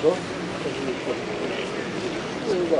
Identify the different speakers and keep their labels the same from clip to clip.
Speaker 1: Що? Ну.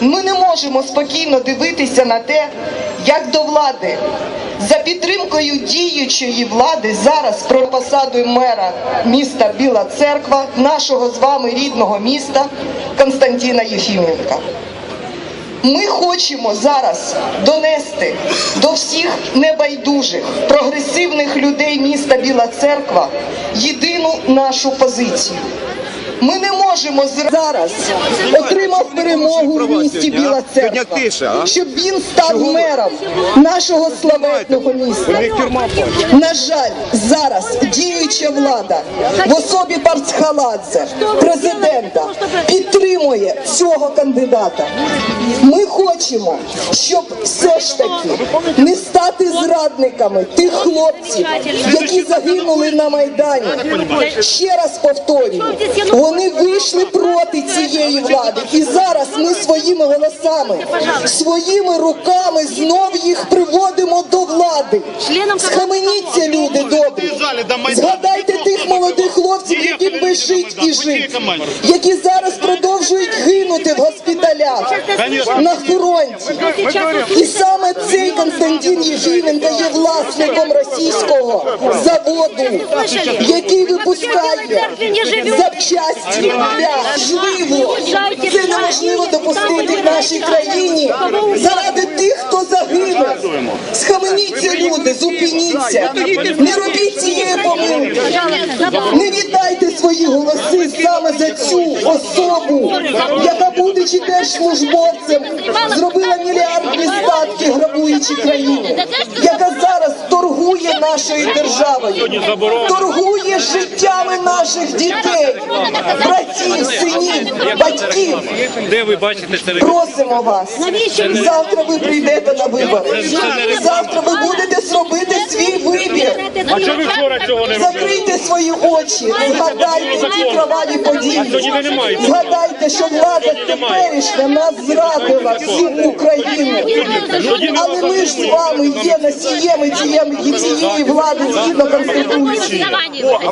Speaker 1: Ми не можемо спокійно дивитися на те, як до влади за підтримкою діючої влади зараз про посаду мера міста Біла Церква, нашого з вами рідного міста Константина Єфіменка. Ми хочемо зараз донести до всіх небайдужих прогресивних людей міста Біла Церква єдину нашу позицію. Ми не можемо зараз отримав перемогу в місті Біла Церква, щоб він став мером нашого славетного міста. На жаль, зараз діюча влада в особі Парцхаладзе, президента, підтримує цього кандидата. Ми хочемо, щоб все ж таки не стати зрадниками тих хлопців, які загинули на Майдані. Ще раз повторюю, вони вийшли проти цієї влади, і зараз ми своїми голосами, своїми руками знов їх приводимо до влади. Схаменіться, люди добрі. Згадайте тих молодих хлопців, би жить і жить, які зараз продовжують гинути в госпіталях на фронті. І саме цей Константин Єфіменко є власником російського заводу, який випускає запчасті для живу. Це неможливо допустити в нашій країні. заради тих, хто загинув. Схаменіться, люди, зупиніться. Не робіть цієї помилки. Не віддайте свої голоси саме за цю особу, яка, будучи теж службовцем, зробила мільярдні статки, грабуючи країну, яка зараз торгує нашою державою, торгує життями наших дітей, братів, синів, батьків.
Speaker 2: Де ви бачите це
Speaker 1: Просимо вас. Завтра ви прийдете на вибори. Завтра ви будете зробити свій вибір.
Speaker 2: А ви вчора цього не?
Speaker 1: Закрийте свої очі, згадайте ті кроваві події. Згадайте, що влада теперішня нас зрадила всю Україну. Але ми ж з вами є носієми цієї, цієї влади згідно Конституції.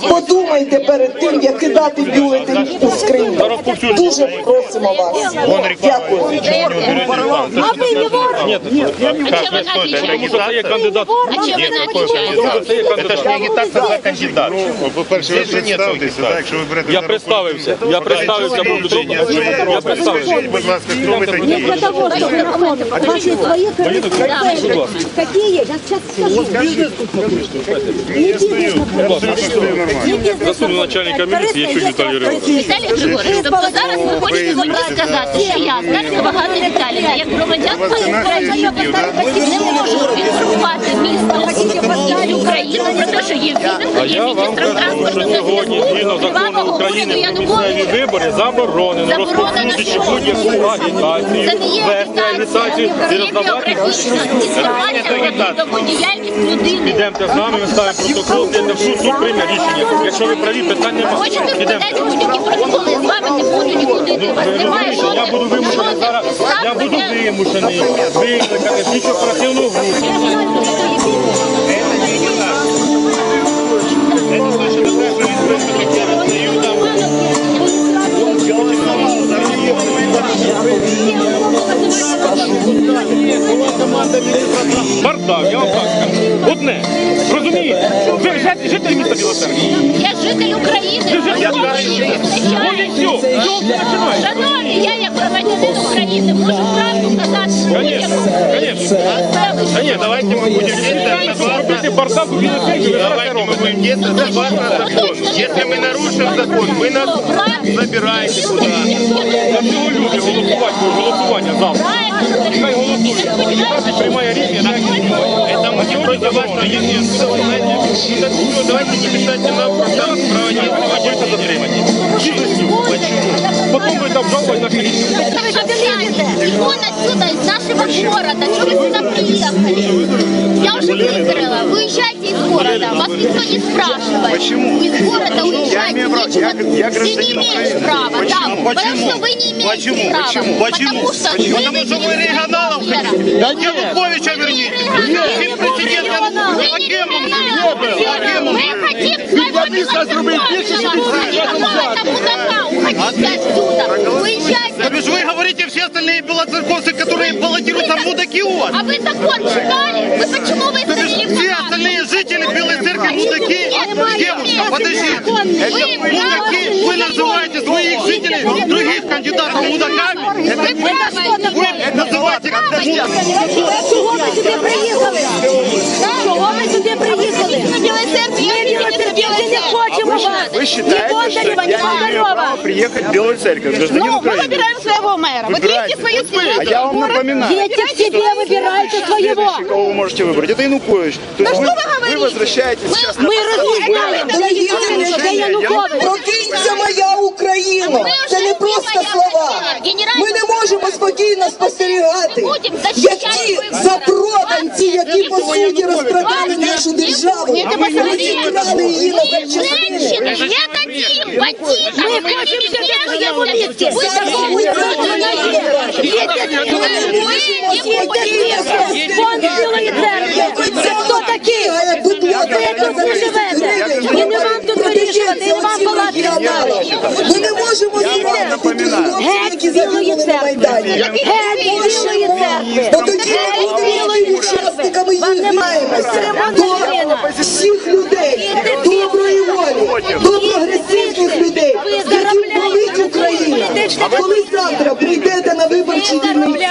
Speaker 1: Подумайте перед тим, як кидати бюлетень у скриню. Дуже просимо вас. Дякую.
Speaker 2: А вы не вор?
Speaker 3: Нет,
Speaker 4: А чем вы хотите?
Speaker 3: Тому що це є кандидат.
Speaker 4: А чем вы начали?
Speaker 3: Це є кандидат.
Speaker 5: агітація за кандидат.
Speaker 6: По-перше, ви представтеся, так, якщо ви берете
Speaker 3: Я
Speaker 6: на
Speaker 3: представився. Я представився був людину. Я представився.
Speaker 6: Скажіть, будь ласка, хто ви такі?
Speaker 2: Для того, чтобы находить ваши свои цели. Какие? Я сейчас скажу.
Speaker 6: Нормально.
Speaker 3: Заступник начальника міліції Ящук Віталій Григорович.
Speaker 4: Віталій Григорович, тобто зараз ви хочете мені сказати, що я, Старська Багата Віталіна, як громадянка України, не можу інформувати місто Україну про те, що є
Speaker 3: А я вам кажу, що сьогодні згідно закону України місцеві вибори заборонено розповсюдити будь-яку агітацію,
Speaker 4: Це не є
Speaker 3: вести агітацію
Speaker 4: агітація,
Speaker 3: і
Speaker 4: це є
Speaker 3: роздавати
Speaker 4: інформація про діяльність людини.
Speaker 3: Підемте з нами, ми ставимо протокол, де в суд, суд прийме рішення. Якщо ви праві, питань немає.
Speaker 4: Хочете
Speaker 3: Підемте.
Speaker 4: складати будь-які протоколи, з вами не буду нікуди йти. Вас немає
Speaker 3: жодних. я буду вимушений зараз, я буду вимушений викликати слідчу оперативну групу. Бардак, я вам так скажу. Одне. Розумієте? Ви житель, житель міста Білоцерква.
Speaker 4: Я житель України. Визначаєте?
Speaker 3: все, все, починайте.
Speaker 4: Шановні, я як громадянин України можу правду сказати
Speaker 3: Конечно, конечно. Да нет, давайте мы будем робити бардак у Білоцеркві, ви зараз це
Speaker 5: Давайте мы
Speaker 3: робите.
Speaker 5: будем действовать согласно закону. Если мы нарушим закон, вы нас забираете сюда.
Speaker 3: За цього люди голосувати, будуть голосування завтра. Хай голосують. Депутати приймає рішення, так і відбувається.
Speaker 5: Это мы не против вас, но если знаете, ну так что, давайте не мешайте нам там проводить
Speaker 3: Будете затримані. Потім будете обжалувати наші рішення.
Speaker 4: И он отсюда, из нашего города. Что вы сюда приехали? Я уже выбрала. Выезжайте из города. Вас никто не спрашивает.
Speaker 5: Почему?
Speaker 4: Из города уезжать нечего.
Speaker 5: Я- я
Speaker 4: Ты не имеешь
Speaker 5: Украины.
Speaker 4: права. Да,
Speaker 5: Почему?
Speaker 4: потому
Speaker 5: Почему?
Speaker 4: что вы не имеете
Speaker 5: Почему?
Speaker 4: права.
Speaker 5: Почему? Почему?
Speaker 4: Потому что
Speaker 5: Почему? Потому что вы
Speaker 4: выделили
Speaker 5: регионалов
Speaker 4: Вера.
Speaker 5: хотите. Януковича верните. Всем президентом. А?
Speaker 4: Мы хотим Белоцерковного мудака. Уходите отсюда. Уезжайте.
Speaker 5: Есть вы говорите, все остальные белоцерковцы, которые баллотируются, мудаки у вас?
Speaker 4: А вы закон читали? Вы почему вы
Speaker 5: То есть жители Белой Церкви мудаки?
Speaker 4: Нет,
Speaker 5: Девушка, подожди. Это мудаки, вы называете своих жителей, других кандидатов мудаками? Это
Speaker 4: Вы правы.
Speaker 5: вы называете
Speaker 2: Чого ви сюди приїхали? Чого ви сюди приїхали?
Speaker 4: На Белой Церкви я
Speaker 2: Ми
Speaker 4: видите, на
Speaker 2: білоцерківці
Speaker 4: Белой
Speaker 2: не
Speaker 4: Церкви.
Speaker 2: хочемо вас. Ні Бондарєва, ні Бондарєва.
Speaker 5: приехать в Белую Церковь, гражданин
Speaker 7: Ну, мы выбираем своего мэра. Выберите свою
Speaker 5: А я вам напоминаю.
Speaker 2: Едьте к себе, выбирайте своего.
Speaker 5: Кого вы можете выбрать? Это Янукович. То есть
Speaker 7: что
Speaker 5: вы,
Speaker 7: вы говорите?
Speaker 5: вы возвращаетесь сейчас на
Speaker 2: Ми розмовляли для Януковича, для Януковича.
Speaker 1: Прокинься моя Україна! Це не просто слова. Ми не можемо спокійно спостерігати, як ті запроданці, які по суті розкрадали нашу державу, розібрали її на запчастини.
Speaker 4: Женщины, не дадим бандитам.
Speaker 2: ми хочемо Фонд Білої церкви. Ви хто? Ви тут не живете. І не вам тут вирішувати, і не вам палати ставити.
Speaker 1: Ми не можемо зібрати на Майдані.
Speaker 2: Геть Білої церкви.
Speaker 1: Бо тоді ми будемо учасниками їх маємося. До всіх людей, доброї волі, людей, яким болить Україна. Коли завтра прийдете на виборчі дільниці,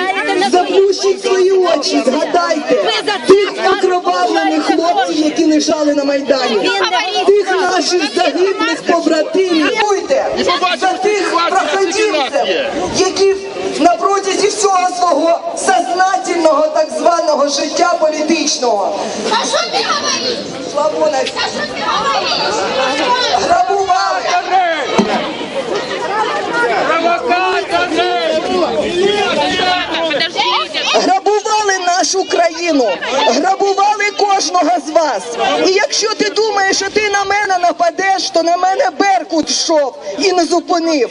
Speaker 1: заплющіть свої очі, згадайте тих окровавлених хлопців, які лежали на Майдані, тих наших загиблих побратимів. За тих проходимців, які на протязі всього свого сознательного так званого життя політичного.
Speaker 4: А что ты говоришь?
Speaker 1: Славона
Speaker 4: А что ты говоришь?
Speaker 1: грабували,
Speaker 4: Подождите.
Speaker 1: Грабували нашу країну, грабували кожного з вас. І якщо ти думаєш, що ти на мене нападеш, то на мене Беркут йшов і не зупинив.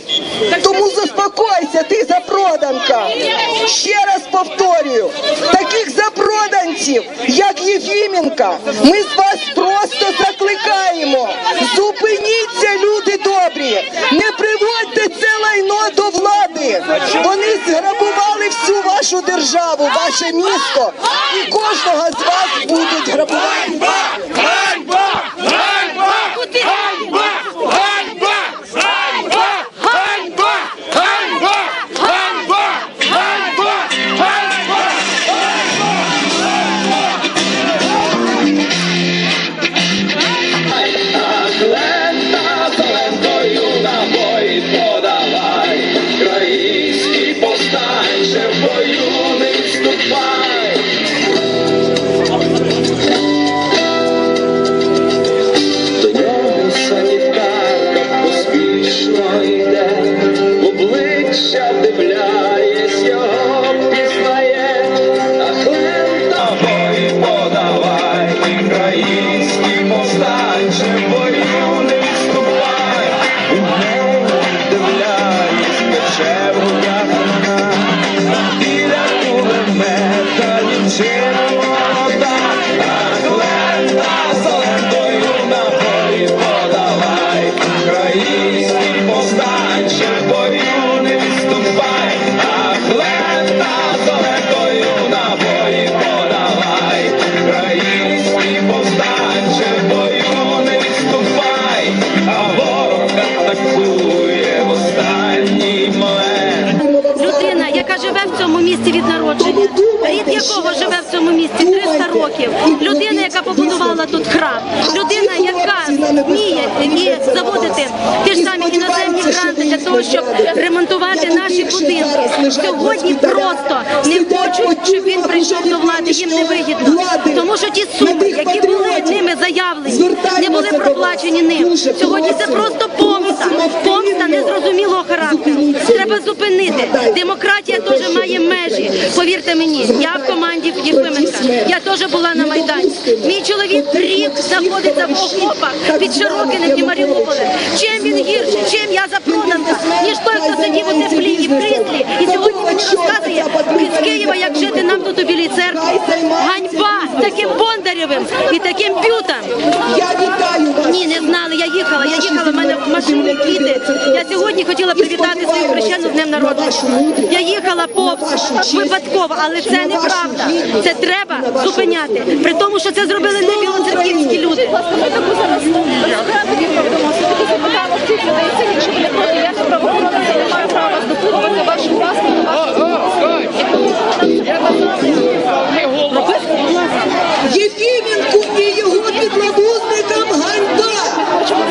Speaker 1: Тому заспокойся, ти запроданка. Ще раз повторюю, таких запроданців, як Єфіменка, ми з вас просто закликаємо. Зупиніться, люди добрі, не приводьте це лайно до влади. Вони зграбували всю вашу державу, ваше місто, і кожного з вас будуть грабувати.
Speaker 8: Український
Speaker 2: місті від народження, рід якого живе в цьому місті 300 років. Людина, яка побудувала тут храм, людина, яка вміє і заводити. ті ж самі іноземні гранти для того, щоб ремонтувати наші будинки. Сьогодні просто не хочуть, щоб він прийшов до влади. Їм не вигідно, тому що ті суми, які були ними заявлені, не були проплачені ним. Сьогодні це просто помста, помста незрозумілого характеру. Треба зупинити. Демократія теж має межі. Повірте мені, я в команді Єфименка. Я теж була на Майдані. Мій чоловік рік знаходиться в окопах під Широкиним і Маріуполем. Чим він гірше, чим я запроданка, ніж той, хто сидів у теплі і в кріслі. І сьогодні він розказує з Києва, як жити нам тут у Білій церкві. Ганьба таким Бондарєвим і таким бютам.
Speaker 1: Я вітаю вас.
Speaker 2: Ні, не знали. Я їхала. Я їхала. в мене в машині квіти. Я сьогодні хотіла привітати свою хрещену з днем народження. Я їхала повз випадково, але це неправда. Це треба зупиняти. При тому, що це зробили не білоцерківські люди.
Speaker 1: Єфіменку і його підлабузникам ганьба!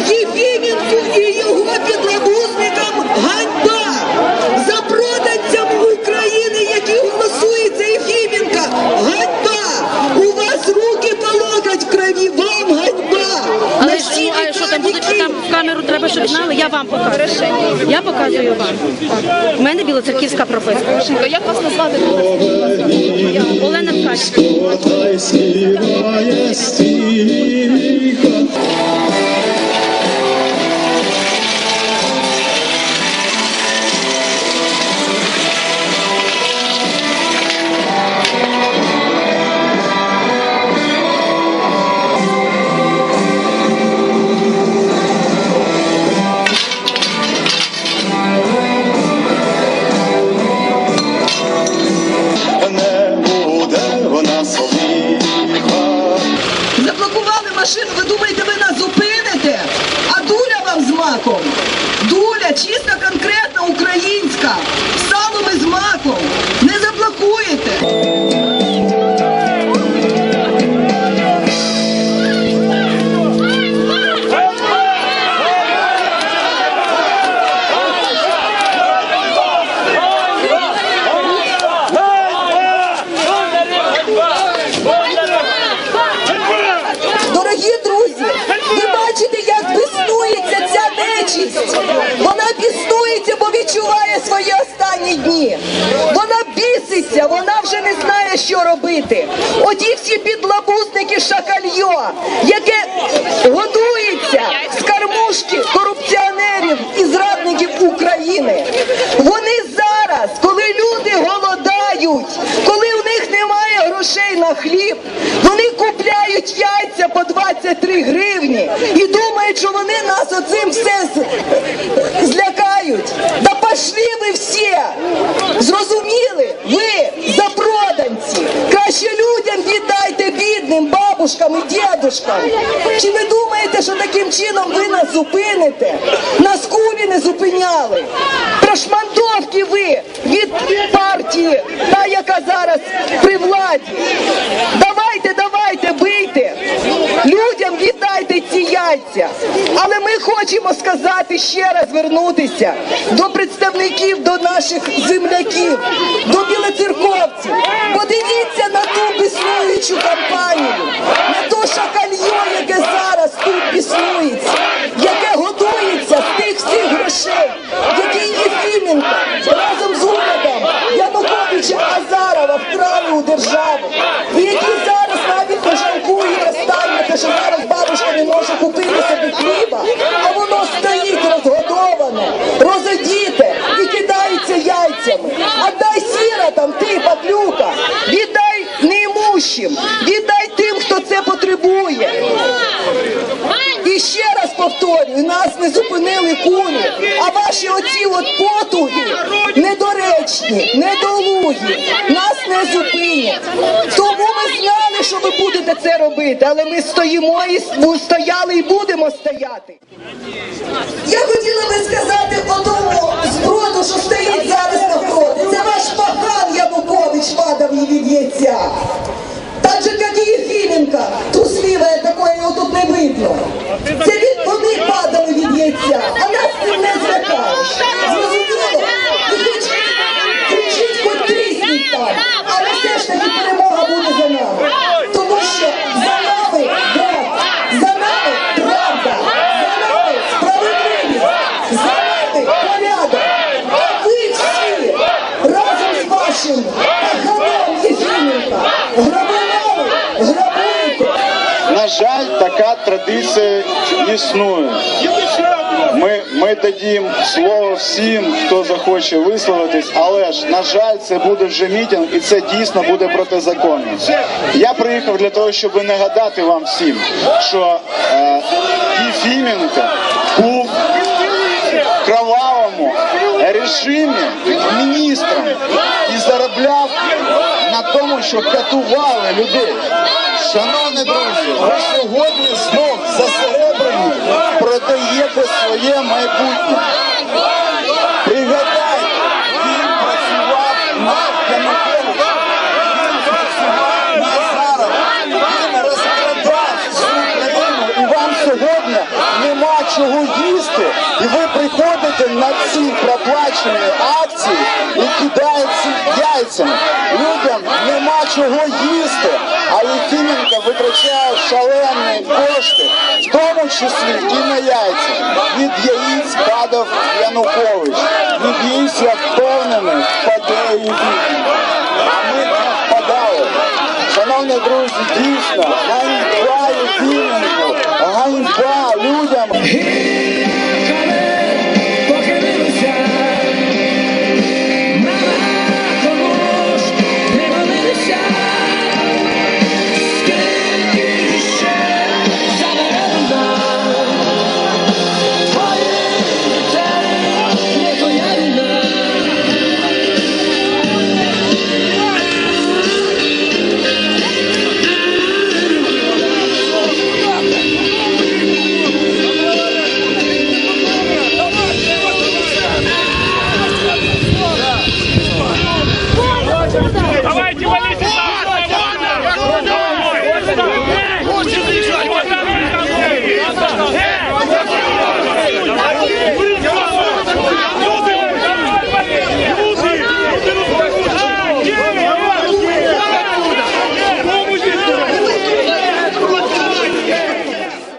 Speaker 1: Єфіменку і його підлабузникам ганьба! За проданцям України, які голосують за Єфіменка! Ганьба! У вас руки по локоть в крові, вам ганьба!
Speaker 2: Але
Speaker 1: На
Speaker 2: ж
Speaker 1: всі
Speaker 2: ну, а що там
Speaker 1: віка
Speaker 2: будуть що
Speaker 1: віків.
Speaker 2: там в камеру треба, щоб знали, я вам покажу. Я показую вам. У мене білоцерківська прописка.
Speaker 7: Вас?
Speaker 2: Олена Ткаченко.
Speaker 1: Машину, ви думаєте, ви нас зупините? А дуля вам з маком. Дуля чисто конкретно українська. Дивіться, вона вже не знає, що робити. Оті всі підлабузники шакальйо, яке годується з кормушки корупціонерів і зрадників України. Вони зараз, коли люди голодають, коли у них немає грошей на хліб, вони купляють яйця по 23 гривні і думають, що вони нас оцим все з- злякають. Да пошли ви всі! Зрозуміли? Ви запроданці! Краще людям віддайте бідним бабушкам і дідушкам. Чи ви думаєте, що таким чином ви нас зупините? Нас кулі не зупиняли. Прошмандовки ви від партії, та яка зараз при владі. Давайте, давайте, бийте. Людям віддайте ці яйця. Але ми хочемо сказати ще раз вернутися до представників, до наших земляків, до білоцерковців. Подивіться на ту біснуючу кампанію, на то шакальйо, яке зараз тут біснується, яке готується з тих всіх грошей, які Єфіменко разом з урядом Януковича Азарова вкрали у державу. І які зараз навіть не жалкують останнє, те, що зараз бабушка не може купити собі хліба, а воно стоїть розгодоване, розодіте і кидається яйцями. А дай сіротам, ти, патлюка, віддай неімущим, віддай тим, хто це потребує. І ще раз повторюю, нас не зупинили кулі, а ваші оці от потуги недоречні, недолугі, нас не зупинять. Тому ми знали, що ви будете це робити, але ми стоїмо і стояли і будемо стояти. Я хотіла би сказати по І від. Так же, як і Єфіменко, трусливе такое його тут не видно. Це від вони падали від'ється, а нас цим не злякаєш. Зрозуміло? І хоч кричить, хоч трісніть там, але все ж таки перемога буде за нами. Тому що за нами брат, за нами правда, за нами справедливість, за нами порядок. А ви всі разом з вашим паханом Єфіменко грабували, грабуєте.
Speaker 9: На жаль, така традиція існує. Ми, ми дадім слово всім, хто захоче висловитись, але ж, на жаль, це буде вже мітинг і це дійсно буде протизаконно. Я приїхав для того, щоб нагадати вам всім, що е, був кровавому режимі міністром і заробляв тому, що катували людей. Шановні друзі, ви сьогодні знов засереблені продаєте своє майбутнє. Пригадайте, він працював на Януковича, він працював на Азарова, він і вам сьогодні нема чого їсти, і ви приходите на ці проплачені акції і кидаєте яйцями. Людям нема чого їсти, а Єфіменко витрачає шалені кошти, в тому числі і на яйця. Від яїць падав Янукович. Від яїць, я впевнений, впаде і. А ми не впадали. Шановні друзі, дійсно,